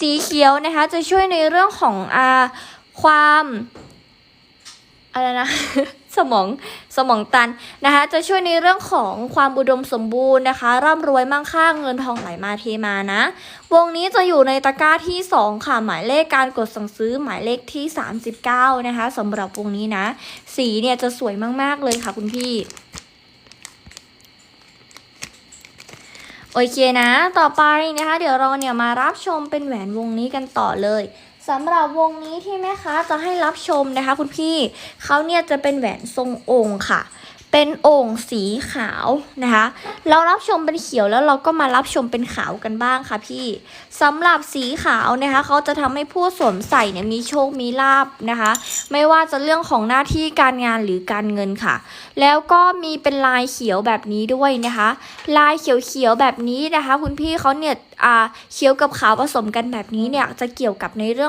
สีเขียวนะคะจะช่วยในเรื่องของอ่าความอะไรนะสมองสมองตันนะคะจะช่วยในเรื่องของความอุดมสมบูรณ์นะคะ ร่ำรวยมั่งคั่งเงินทองไหลมาเทมานะ วงนี้จะอยู่ในตะกร้าที่ 2 ค่ะ หมายเลขการกดสั่งซื้อหมายเลขที่ 39 นะคะสำหรับวงนี้นะ สีเนี่ยจะสวยมาก ๆ เลยค่ะคุณพี่ โอเคนะ ต่อไปนะคะ เดี๋ยวเราเนี่ยมารับชมเป็นแหวนวงนี้กันต่อเลยสำหรับวงนี้ที่แม่ค้าจะให้รับชมนะคะ คุณพี่เขาเนี่ยจะเป็นแหวนทรงองค์ค่ะ เป็นโอ่งสีขาวนะคะ เรารับชมเป็นเขียวแล้วเราก็มารับชมเป็นขาวกันบ้างค่ะพี่สำหรับสีขาวนะคะเขาจะทำให้ผู้สวมใส่เนี่ยมีโชคมีลาบนะคะ ไม่ว่าจะเรื่องของหน้าที่การงานหรือการเงินค่ะ แล้วก็มีเป็นลายเขียวแบบนี้ด้วยนะคะ ลายเขียวๆแบบนี้นะคะ คุณพี่เขาเนี่ยอ่าเขียวกับขาวผสมกันแบบนี้เนี่ยจะเกี่ยวกับในเรื่อง